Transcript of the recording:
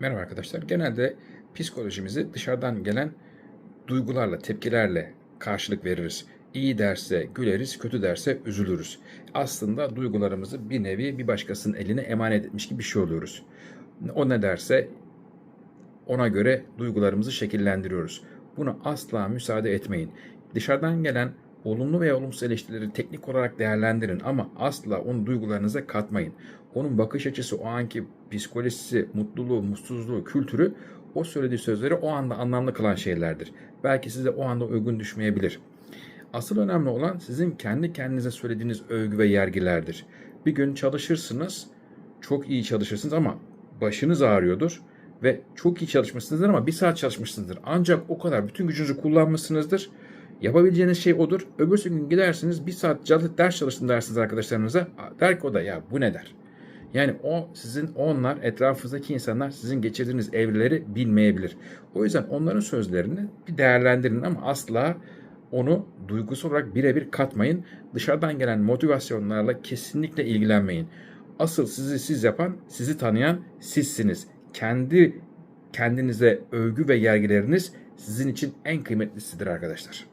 Merhaba arkadaşlar. Genelde psikolojimizi dışarıdan gelen duygularla, tepkilerle karşılık veririz. İyi derse güleriz, kötü derse üzülürüz. Aslında duygularımızı bir nevi bir başkasının eline emanet etmiş gibi bir şey oluyoruz. O ne derse ona göre duygularımızı şekillendiriyoruz. Buna asla müsaade etmeyin. Dışarıdan gelen olumlu veya olumsuz eleştirileri teknik olarak değerlendirin ama asla onu duygularınıza katmayın. Onun bakış açısı, o anki psikolojisi, mutluluğu, mutsuzluğu, kültürü o söylediği sözleri o anda anlamlı kılan şeylerdir. Belki size o anda uygun düşmeyebilir. Asıl önemli olan sizin kendi kendinize söylediğiniz övgü ve yergilerdir. Bir gün çalışırsınız, çok iyi çalışırsınız ama başınız ağrıyordur ve çok iyi çalışmışsınızdır ama bir saat çalışmışsınızdır. Ancak o kadar bütün gücünüzü kullanmışsınızdır. Yapabileceğiniz şey odur. Öbürsü gün gidersiniz bir saat ders çalıştım dersiniz arkadaşlarınıza. Der ki o da ya bu ne der. Yani o sizin onlar etrafınızdaki insanlar sizin geçirdiğiniz evreleri bilmeyebilir. O yüzden onların sözlerini bir değerlendirin ama asla onu duygusal olarak birebir katmayın. Dışarıdan gelen motivasyonlarla kesinlikle ilgilenmeyin. Asıl sizi siz yapan, sizi tanıyan sizsiniz. Kendi kendinize övgü ve yergileriniz sizin için en kıymetlisidir arkadaşlar.